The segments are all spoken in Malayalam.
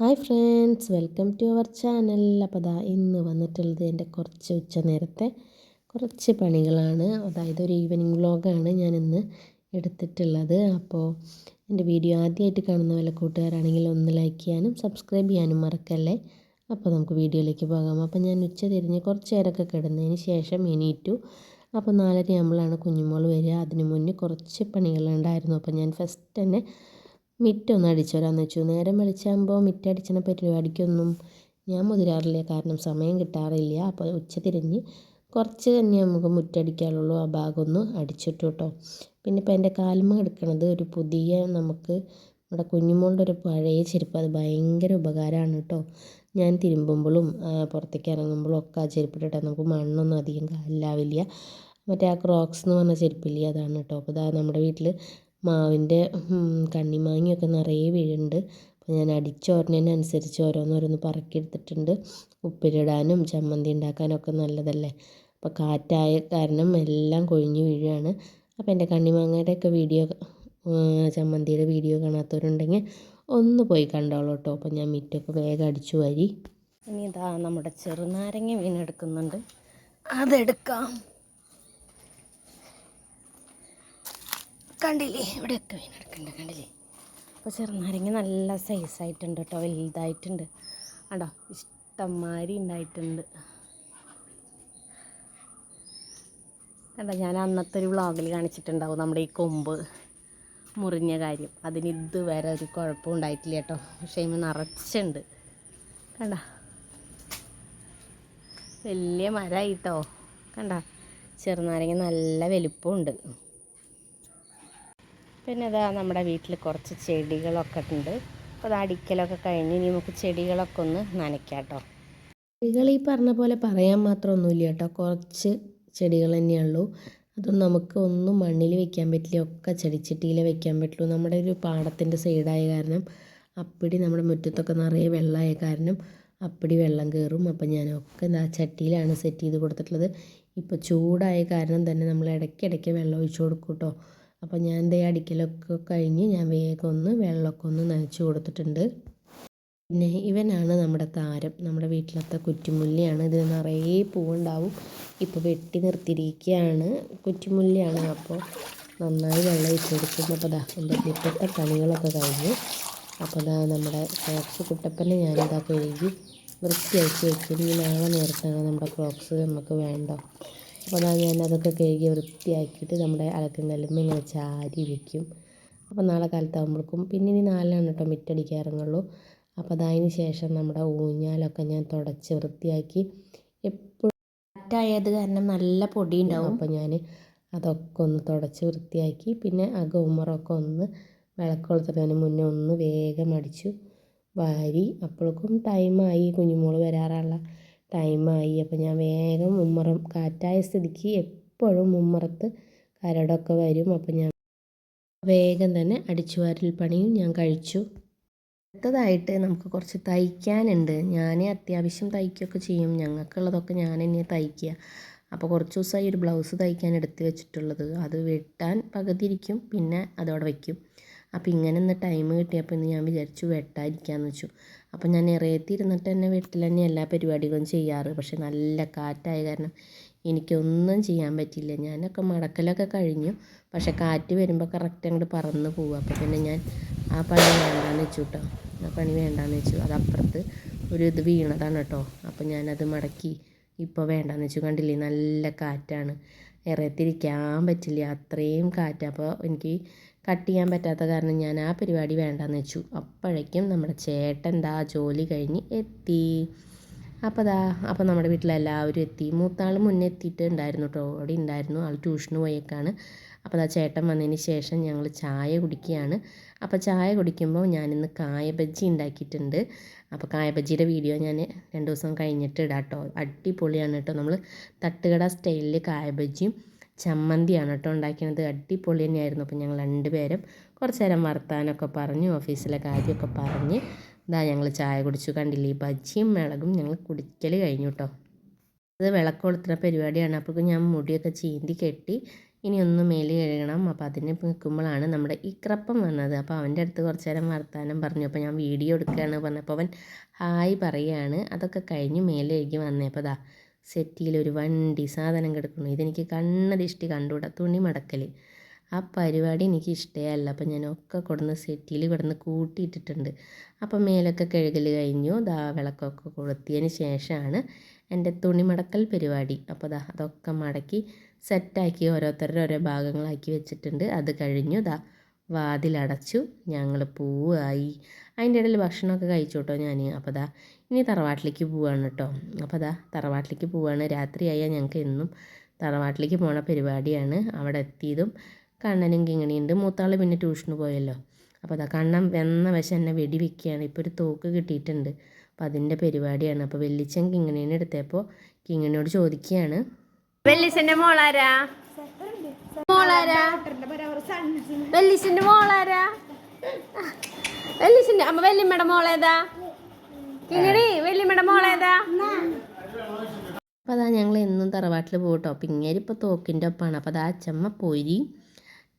Hi friends welcome to our channel. അപ്പോൾ ദാ ഇന്ന് വന്നിട്ടുള്ളത് എന്റെ കുറച്ച് ഉച്ച നേരത്തെ കുറച്ച് പണികളാണ്. അതായത് ഒരു ഈവനിങ് വ്ലോഗാണ് ഞാൻ ഇന്ന് എടുത്തിട്ടുള്ളത്. അപ്പോൾ എന്റെ വീഡിയോ ആദ്യമായിട്ട് കാണുന്ന വല്ല കൂട്ടുകാരാണെങ്കിൽ ഒന്ന് ലൈക്ക് ചെയ്യാനും സബ്സ്ക്രൈബ് ചെയ്യാനും മറക്കല്ലേ? അപ്പോൾ നമുക്ക് വീഡിയോയിലേക്ക് പോകാം. അപ്പോൾ ഞാൻ ഉച്ച തിരിഞ്ഞ് കുറച്ച് നേരമൊക്കെ കിടന്നതിന് ശേഷം എണീറ്റു. അപ്പോൾ നാലര ആകുമ്പോഴാണ് കുഞ്ഞുമോൾ വരിക. അതിന് മുന്നേ കുറച്ച് പണികളുണ്ടായിരുന്നു. അപ്പോൾ ഞാൻ ഫസ്റ്റ് തന്നെ മിറ്റൊന്ന് അടിച്ചു വരാമെന്ന് വെച്ചു. നേരം വെളിച്ചാകുമ്പോൾ മിറ്റടിച്ചണ പരിപാടിക്കൊന്നും ഞാൻ മുതിരാറില്ല. കാരണം സമയം കിട്ടാറില്ല. അപ്പോൾ ഉച്ച തിരിഞ്ഞ് കുറച്ച് തന്നെ നമുക്ക് മുറ്റടിക്കാനുള്ളൂ. ആ ഭാഗമൊന്ന് അടിച്ചിട്ടു കേട്ടോ പിന്നെ ഇപ്പോൾ എന്റെ കാൽമ എടുക്കണത് ഒരു പുതിയ നമുക്ക് നമ്മുടെ കുഞ്ഞുമോളുടെ ഒരു പഴയ ചെരുപ്പ്. അത് ഭയങ്കര ഉപകാരമാണ് കേട്ടോ. ഞാൻ തിരുമ്പുമ്പോഴും പുറത്തേക്ക് ഇറങ്ങുമ്പോഴും ഒക്കെ ആ ചെരുപ്പിട്ടിട്ട് നമുക്ക് മണ്ണൊന്നും അധികം കാലിലാവില്ല. മറ്റേ ആ ക്രോക്സ് എന്ന് പറഞ്ഞ ചെരുപ്പില്ലേ അതാണ് കേട്ടോ. അപ്പോൾ ഇതാ നമ്മുടെ വീട്ടിൽ മാവിന്റെ കണ്ണിമാങ്ങയൊക്കെ നിറയെ വീഴുന്നുണ്ട്. അപ്പോൾ ഞാൻ അടിച്ചോരുന്നതിനനുസരിച്ച് ഓരോന്നോരോന്ന് പറക്കിയെടുത്തിട്ടുണ്ട്. ഉപ്പിലിടാനും ചമ്മന്തി ഉണ്ടാക്കാനൊക്കെ നല്ലതല്ലേ? അപ്പോൾ കാറ്റായ കാരണം എല്ലാം കൊഴിഞ്ഞു വീഴുകയാണ്. അപ്പോൾ എന്റെ കണ്ണിമാങ്ങയുടെയൊക്കെ വീഡിയോ ചമ്മന്തിയുടെ വീഡിയോ കാണാത്തവരുണ്ടെങ്കിൽ ഒന്ന് പോയി കണ്ടോളൂ കേട്ടോ. അപ്പോൾ ഞാൻ മിറ്റൊക്കെ വേഗം അടിച്ചു വരി. ഇനി ഇതാ നമ്മുടെ ചെറുനാരങ്ങ വീണെടുക്കുന്നുണ്ട്. അതെടുക്കാം. കണ്ടില്ലേ? ഇവിടെ ഇവിടെയൊക്കെ വീണെടുക്കുന്നുണ്ട് കണ്ടില്ലേ? അപ്പോൾ ചെറുനാരങ്ങ നല്ല സൈസായിട്ടുണ്ട് കേട്ടോ വലുതായിട്ടുണ്ട്. അടോ ഇഷ്ടംമാരി ഉണ്ടായിട്ടുണ്ട് കണ്ടോ ഞാൻ അന്നത്തെ ഒരു വ്ളോഗിൽ കാണിച്ചിട്ടുണ്ടാവും നമ്മുടെ ഈ കൊമ്പ് മുറിഞ്ഞ കാര്യം. അതിന് ഇതുവരെ ഒരു കുഴപ്പം ഉണ്ടായിട്ടില്ല കേട്ടോ പക്ഷേ ഇമ്മ നിറച്ചുണ്ട്. കണ്ട വലിയ മരമായിട്ടോ കണ്ട ചെറുനാരങ്ങ നല്ല വലുപ്പമുണ്ട്. പിന്നെ അതാ നമ്മുടെ വീട്ടിൽ കുറച്ച് ചെടികളൊക്കെ ഉണ്ട്. അപ്പോൾ അത് അടിക്കലൊക്കെ കഴിഞ്ഞ് ഇനി നമുക്ക് ചെടികളൊക്കെ ഒന്ന് നനയ്ക്കാം കേട്ടോ ചെടികൾ ഈ പറഞ്ഞ പോലെ പറയാൻ മാത്രമൊന്നുമില്ല കേട്ടോ. കുറച്ച് ചെടികൾ തന്നെയുള്ളൂ അതും നമുക്ക് ഒന്നും മണ്ണിൽ വെക്കാൻ പറ്റില്ല. ഒക്കെ ചെടിച്ചട്ടിയിൽ വെക്കാൻ പറ്റുള്ളൂ. നമ്മുടെ ഒരു പാടത്തിന്റെ സൈഡായ കാരണം അപ്പടി നമ്മുടെ മുറ്റത്തൊക്കെ നിറയെ വെള്ളമായ കാരണം അപ്പടി വെള്ളം കയറും. അപ്പം ഞാനൊക്കെ എന്താ ചട്ടിയിലാണ് സെറ്റ് ചെയ്ത് കൊടുത്തിട്ടുള്ളത്. ഇപ്പോൾ ചൂടായ കാരണം തന്നെ നമ്മൾ ഇടയ്ക്കിടയ്ക്ക് വെള്ളം ഒഴിച്ചു കൊടുക്കും കേട്ടോ. അപ്പോൾ ഞാൻ ദേ അടിക്കലൊക്കെ കഴിഞ്ഞ് ഞാൻ വേഗം ഒന്ന് വെള്ളമൊക്കെ ഒന്ന് നനച്ച് കൊടുത്തിട്ടുണ്ട്. പിന്നെ ഇവനാണ് നമ്മുടെ താരം. നമ്മുടെ വീട്ടിലത്തെ കുറ്റിമുല്ലയാണ്. ഇത് നിറയെ പൂവുണ്ടാവും. ഇപ്പോൾ വെട്ടി നിർത്തിയിരിക്കുകയാണ് കുറ്റിമുല്ലയാണ്. അപ്പോൾ നന്നായി വെള്ളം ഇട്ട് കൊടുക്കുന്നു. അപ്പോൾ ദാ എന്റെ മുറ്റത്തെ പണികളൊക്കെ കഴിഞ്ഞു. അപ്പോൾ ദാ നമ്മുടെ ക്രോക്സ് കുട്ടപ്പനെ ഞാനിതാ കഴുകി വൃത്തിയാക്കി വെച്ചിരുന്നു നാളെ നേരത്താണ് നമ്മുടെ ക്രോക്സ് നമുക്ക് വേണ്ട അപ്പോൾ അതാ ഞാൻ അതൊക്കെ കഴുകി വൃത്തിയാക്കിയിട്ട് നമ്മുടെ അലക്കും കല്ലുമ്പോൾ ഇങ്ങനെ ചാരി വയ്ക്കും അപ്പോൾ നാളെ കാലത്താകുമ്പോഴേക്കും പിന്നെ ഇനി നാലിനാണ് കേട്ടോ മിറ്റടിക്കാൻ ഇറങ്ങുള്ളൂ അപ്പോൾ അതതിന് ശേഷം നമ്മുടെ ഊഞ്ഞാലൊക്കെ ഞാൻ തുടച്ച് വൃത്തിയാക്കി എപ്പോഴും കാറ്റായത് കാരണം നല്ല പൊടി ഉണ്ടാവും. അപ്പോൾ ഞാൻ അതൊക്കെ ഒന്ന് തുടച്ച് വൃത്തിയാക്കി പിന്നെ ആ ഗൗമറൊക്കെ ഒന്ന് വിളക്ക് മുന്നേ ഒന്ന് വേഗം അടിച്ചു വാരി. അപ്പോഴേക്കും ടൈമായി കുഞ്ഞുമോൾ വരാറുള്ള ടൈമായി. അപ്പോൾ ഞാൻ വേഗം മുമ്മറം കാറ്റായ സ്ഥിതിക്ക് എപ്പോഴും മുമ്മറത്ത് കരടൊക്കെ വരും. അപ്പോൾ ഞാൻ വേഗം തന്നെ അടിച്ചുവാരൽ പണിയും ഞാൻ കഴിച്ചു. അടുത്തതായിട്ട് നമുക്ക് കുറച്ച് തയ്ക്കാനുണ്ട്. ഞാൻ അത്യാവശ്യം തയ്ക്കുകയൊക്കെ ചെയ്യും. ഞങ്ങൾക്കുള്ളതൊക്കെ ഞാൻ തന്നെ തയ്ക്കുക അപ്പോൾ കുറച്ച് ദിവസമായി ഒരു ബ്ലൗസ് തയ്ക്കാൻ എടുത്ത് വെച്ചിട്ടുള്ളത്. അത് വെട്ടാൻ പകുതി ഇരിക്കും പിന്നെ അതവിടെ വയ്ക്കും അപ്പോൾ ഇങ്ങനെ ഒന്ന് ടൈം കിട്ടിയപ്പോൾ ഇന്ന് ഞാൻ വിചാരിച്ചു വെട്ടാതിരിക്കാമെന്ന് വെച്ചു. അപ്പോൾ ഞാൻ ഇറയത്തി ഇരുന്നിട്ട് തന്നെ വീട്ടിൽ തന്നെ എല്ലാ പരിപാടികളും ചെയ്യാറ്. പക്ഷെ നല്ല കാറ്റായ കാരണം എനിക്കൊന്നും ചെയ്യാൻ പറ്റിയില്ല. ഞാനൊക്കെ മടക്കലൊക്കെ കഴിഞ്ഞു. പക്ഷെ കാറ്റ് വരുമ്പോൾ കറക്റ്റ് അങ്ങോട്ട് പറന്ന് പോകും അപ്പോൾ പിന്നെ ഞാൻ ആ പണി വേണ്ടാന്ന് വെച്ചു കേട്ടോ ആ പണി വേണ്ടാന്ന് വെച്ചു. അതപ്പുറത്ത് ഒരു ഇത് വീണതാണ് കേട്ടോ അപ്പോൾ ഞാനത് മടക്കി. ഇപ്പോൾ വേണ്ടാന്ന് വെച്ചു. കണ്ടില്ലേ? നല്ല കാറ്റാണ്. ഇറയത്തിരിക്കാൻ പറ്റില്ല. അത്രയും കാറ്റ്. അപ്പോൾ എനിക്ക് കട്ട് ചെയ്യാൻ പറ്റാത്ത കാരണം ഞാൻ ആ പരിപാടി വേണ്ടാന്ന് വെച്ചു. അപ്പോഴേക്കും നമ്മുടെ ചേട്ടൻ ദാ ജോലി കഴിഞ്ഞ് എത്തി. അപ്പോൾ ദാ അപ്പോൾ നമ്മുടെ വീട്ടിലെല്ലാവരും എത്തി. മൂത്താൾ മുന്നേ എത്തിയിട്ട് ഉണ്ടായിരുന്നു. കേട്ടോ അവിടെ ഉണ്ടായിരുന്നു ആൾ ട്യൂഷന് പോയേക്കാണ്. അപ്പോൾ ആ ചേട്ടൻ വന്നതിന് ശേഷം ഞങ്ങൾ ചായ കുടിക്കുകയാണ്. അപ്പോൾ ചായ കുടിക്കുമ്പോൾ ഞാനിന്ന് കായബജ്ജി ഉണ്ടാക്കിയിട്ടുണ്ട്. അപ്പോൾ കായബജ്ജിയുടെ വീഡിയോ ഞാൻ രണ്ട് ദിവസം കഴിഞ്ഞിട്ട് ഇടാം കേട്ടോ അടിപൊളിയാണ് കേട്ടോ നമ്മൾ തട്ടുകട സ്റ്റൈലിൽ കായബജ്ജിയും ചമ്മന്തിയാണ് കേട്ടോ ഉണ്ടാക്കിയത് അടിപൊളി തന്നെയായിരുന്നു. അപ്പോൾ ഞങ്ങൾ രണ്ടുപേരും കുറച്ച് നേരം വർത്താനമൊക്കെ പറഞ്ഞു ഓഫീസിലെ കാര്യമൊക്കെ പറഞ്ഞ് ഇതാ ഞങ്ങൾ ചായ കുടിച്ചു. കണ്ടില്ലേ? ബജ്ജിയും മിളകും ഞങ്ങൾ കുടിക്കൽ കഴിഞ്ഞു കേട്ടോ അത് വിളക്ക് കൊളുത്തുന്ന പരിപാടിയാണ്. അപ്പോൾ ഞാൻ മുടിയൊക്കെ ചീന്തി കെട്ടി ഇനി ഒന്ന് മേൽ കഴുകണം. അപ്പോൾ അതിന് നിൽക്കുമ്പോഴാണ് നമ്മുടെ ഇക്രപ്പം വന്നത്. അപ്പോൾ അവന്റെ അടുത്ത് കുറച്ച് നേരം വർത്താനം പറഞ്ഞു. അപ്പോൾ ഞാൻ വീഡിയോ എടുക്കുകയാണ് പറഞ്ഞപ്പോൾ അവൻ ഹായ് പറയുകയാണ് അതൊക്കെ കഴിഞ്ഞ് മേൽ കഴുകി വന്നപ്പോൾ ദാ സെറ്റിയിൽ ഒരു വണ്ടി സാധനം കിടക്കുന്നു. ഇതെനിക്ക് കണ്ണതിഷ്ടി കണ്ടുകൂടാ തുണി മടക്കൽ ആ പരിപാടി എനിക്ക് ഇഷ്ടമല്ല അപ്പം ഞാൻ ഒക്കെ കൊടുന്ന് സെറ്റിയിൽ കിടന്ന് കൂട്ടിയിട്ടിട്ടുണ്ട്. അപ്പം മേലൊക്കെ കഴുകൽ കഴിഞ്ഞു. ദാ വിളക്കൊക്കെ കൊളുത്തിയതിന് ശേഷമാണ് എന്റെ തുണി മടക്കൽ പരിപാടി. അപ്പോൾ ദാ അതൊക്കെ മടക്കി സെറ്റാക്കി ഓരോരുത്തരുടെ ഓരോ ഭാഗങ്ങളാക്കി വെച്ചിട്ടുണ്ട്. അത് കഴിഞ്ഞു ദാ വാതിലടച്ചു. ഞങ്ങൾ പോവായി. അതിന്റെ ഇടയിൽ ഭക്ഷണമൊക്കെ കഴിച്ചു കേട്ടോ ഞാൻ അപ്പോൾ ദാ ഇനി തറവാട്ടിലേക്ക് പോവാണ് കേട്ടോ. അപ്പോൾ ദാ തറവാട്ടിലേക്ക് പോവാണ്. രാത്രിയായാൽ ഞങ്ങൾക്ക് എന്നും തറവാട്ടിലേക്ക് പോണ പരിപാടിയാണ്. അവിടെ എത്തിയതും കണ്ണനും കിങ്ങണിയുണ്ട്. മൂത്താൾ പിന്നെ ട്യൂഷന് പോയല്ലോ. അപ്പോൾ അതാ കണ്ണൻ വെന്ന വശം എന്നെ വെടി വെക്കുകയാണ് ഇപ്പോൾ ഒരു തോക്ക് കിട്ടിയിട്ടുണ്ട്. അപ്പോൾ അതിന്റെ പരിപാടിയാണ്. അപ്പോൾ വെല്ലിച്ചൻ കിങ്ങണീനെ എടുത്തപ്പോൾ കിങ്ങണിയോട് ചോദിക്കുകയാണ്. വെല്ലിച്ചന്റെ മോളാരാ? മോളാരാ? വെല്ലിച്ചന്റെ മോളാരാ? വെല്ലിച്ചന്റെ അമ്മ വെല്ലിമ്മയുടെ മോളേതാ? കിങ്ങണി വെല്ലിമ്മയുടെ മോളേതാ? അപ്പോൾ അതാ ഞങ്ങൾ എന്നും തറവാട്ടിൽ പോകട്ടോ അപ്പം ഇങ്ങനെ ഇപ്പോൾ തോക്കിന്റെ ഒപ്പമാണ് അപ്പോൾ അതാ അച്ചമ്മ പൊരി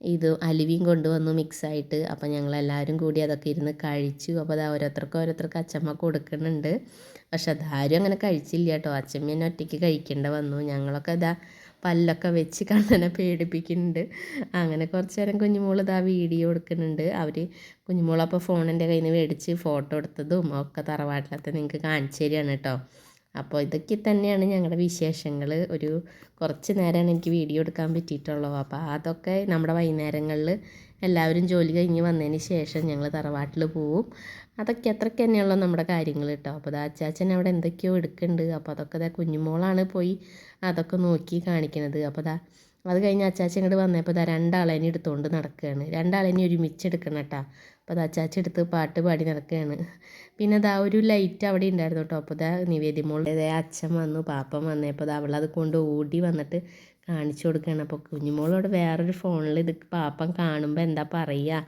ഇത് അലുവിയും കൊണ്ടുവന്നു മിക്സായിട്ട്. അപ്പോൾ ഞങ്ങളെല്ലാവരും കൂടി അതൊക്കെ ഇരുന്ന് കഴിച്ചു. അപ്പോൾ അത് ഓരോരുത്തർക്ക് ഓരോരുത്തർക്ക് അച്ചമ്മ കൊടുക്കുന്നുണ്ട്. പക്ഷെ അതാരും അങ്ങനെ കഴിച്ചില്ല കേട്ടോ. അച്ചമ്മ തന്നെ ഒറ്റയ്ക്ക് കഴിക്കേണ്ട വന്നു. ഞങ്ങളൊക്കെ ഇതാ പല്ലൊക്കെ വെച്ച് കണ്ണനെ പേടിപ്പിക്കുന്നുണ്ട്. അങ്ങനെ കുറച്ച് നേരം കുഞ്ഞുമോൾ ഇതാ വീഡിയോ എടുക്കുന്നുണ്ട്. അവർ കുഞ്ഞുമോളപ്പോൾ ഫോണിന്റെ കയ്യിൽ നിന്ന് മേടിച്ച് ഫോട്ടോ എടുത്തതും ഒക്കെ തറവാട്ടിലത്തെ നിങ്ങൾക്ക് കാണിച്ചു തരികയാണ് കേട്ടോ. അപ്പോൾ ഇതൊക്കെ തന്നെയാണ് ഞങ്ങളുടെ വിശേഷങ്ങൾ ഒരു കുറച്ച് നേരമാണ് എനിക്ക് വീഡിയോ എടുക്കാൻ പറ്റിയിട്ടുള്ളൂ. അപ്പോൾ അതൊക്കെ നമ്മുടെ വൈകുന്നേരങ്ങളിൽ എല്ലാവരും ജോലി കഴിഞ്ഞ് വന്നതിന് ശേഷം ഞങ്ങൾ തറവാട്ടിൽ പോവും. അതൊക്കെ അത്രയ്ക്ക് തന്നെയുള്ള നമ്മുടെ കാര്യങ്ങൾ കേട്ടോ അപ്പോൾ ദാ അച്ചാച്ചൻ അവിടെ എന്തൊക്കെയോ എടുക്കുന്നുണ്ട് അപ്പോൾ അതൊക്കെ ദാ കുഞ്ഞുമോളാണ് പോയി അതൊക്കെ നോക്കി കാണിക്കുന്നത് അപ്പോൾ ദാ അത് കഴിഞ്ഞ് അച്ചാച്ചി ഇങ്ങോട്ട് വന്നപ്പോൾ ഇതാ രണ്ടാളേനെ എടുത്തുകൊണ്ട് നടക്കുകയാണ് രണ്ടാളേനെ ഒരുമിച്ച് എടുക്കണം കേട്ടോ അപ്പോൾ അത് അച്ചാച്ചി എടുത്ത് പാട്ട് പാടി നടക്കുകയാണ് പിന്നെ അതാ ഒരു ലൈറ്റ് അവിടെ ഉണ്ടായിരുന്നു കേട്ടോ അപ്പോൾ ഇതാ നിവേദി മോളുടെ അച്ഛൻ വന്നു പാപ്പൻ വന്നപ്പോൾ അത് അവളത് കൊണ്ട് ഓടി വന്നിട്ട് കാണിച്ചു കൊടുക്കുകയാണ് അപ്പോൾ കുഞ്ഞുമോളോട് വേറൊരു ഫോണിൽ ഇത് പാപ്പൻ കാണുമ്പോൾ എന്താ പറയുക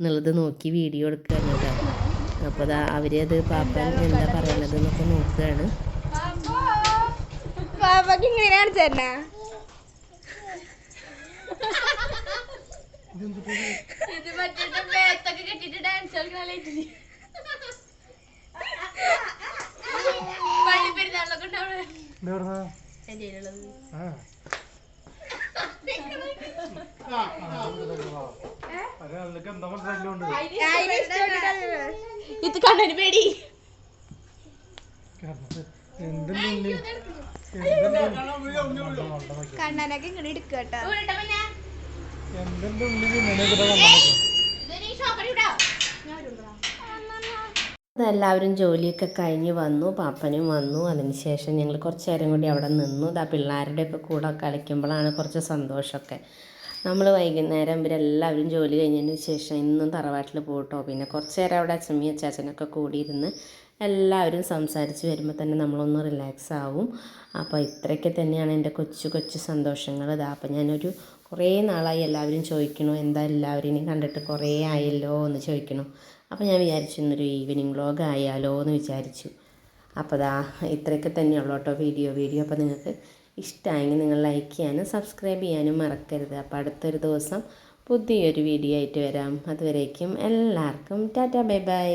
എന്നുള്ളത് നോക്കി വീഡിയോ എടുക്കുകയാണ് കേട്ടോ അപ്പോൾ ദാ അവരത് പാപ്പൻ എന്താ പറയുന്നത് എന്നൊക്കെ നോക്കുകയാണ് പാപ്പയ്ക്ക് ഇങ്ങനെ കാണിച്ചു ഇത് മറ്റേ മേത്തൊക്കെ കെട്ടിട്ട് ഡാൻസ് കളിക്കണല്ലേ പള്ളി പെരുന്നാളിലൊക്കെ ഉണ്ടാവണേ എന്റെ കയ്യിലുള്ളത് ഇത് കണ്ണന് പേടി. കണ്ണനൊക്കെ ഇങ്ങനെ എടുക്കട്ടോ അതെല്ലാവരും ജോലിയൊക്കെ കഴിഞ്ഞ് വന്നു പാപ്പനും വന്നു. അതിനുശേഷം ഞങ്ങൾ കുറച്ച് നേരം കൂടി അവിടെ നിന്നു. ഇതാ പിള്ളേരുടെയൊക്കെ കൂടെ കളിക്കുമ്പോഴാണ് കുറച്ച് സന്തോഷമൊക്കെ. നമ്മൾ വൈകുന്നേരം ഇവരെല്ലാവരും ജോലി കഴിഞ്ഞതിന് ശേഷം ഇന്നും തറവാട്ടിൽ പോട്ടോ പിന്നെ കുറച്ച് നേരം അവിടെ അച്ഛമ്മയും അച്ചാച്ചനൊക്കെ കൂടിയിരുന്ന് എല്ലാവരും സംസാരിച്ച് വരുമ്പോൾ തന്നെ നമ്മളൊന്ന് റിലാക്സ് ആവും. അപ്പോൾ ഇത്രയൊക്കെ തന്നെയാണ് എന്റെ കൊച്ചു കൊച്ചു സന്തോഷങ്ങൾ ഇതാ അപ്പോൾ ഞാനൊരു കുറേ നാളായി എല്ലാവരും ചോദിക്കണു എന്താ എല്ലാവരെയും കണ്ടിട്ട് കുറേ ആയല്ലോ എന്ന് ചോദിക്കണു അപ്പോൾ ഞാൻ വിചാരിച്ചു ഇന്നൊരു ഈവനിങ് വ്ളോഗ് ആയാലോ എന്ന് വിചാരിച്ചു. അപ്പോൾ ദാ ഇത്രയൊക്കെ തന്നെയുള്ളൂ കേട്ടോ വീഡിയോ വീഡിയോ അപ്പോൾ നിങ്ങൾക്ക് ഇഷ്ടമായെങ്കിൽ നിങ്ങൾ ലൈക്ക് ചെയ്യാനും സബ്സ്ക്രൈബ് ചെയ്യാനും മറക്കരുത്. അപ്പോൾ അടുത്തൊരു ദിവസം പുതിയൊരു വീഡിയോ ആയിട്ട് വരാം. അതുവരേക്കും എല്ലാവർക്കും ടാറ്റ ബൈ ബൈ.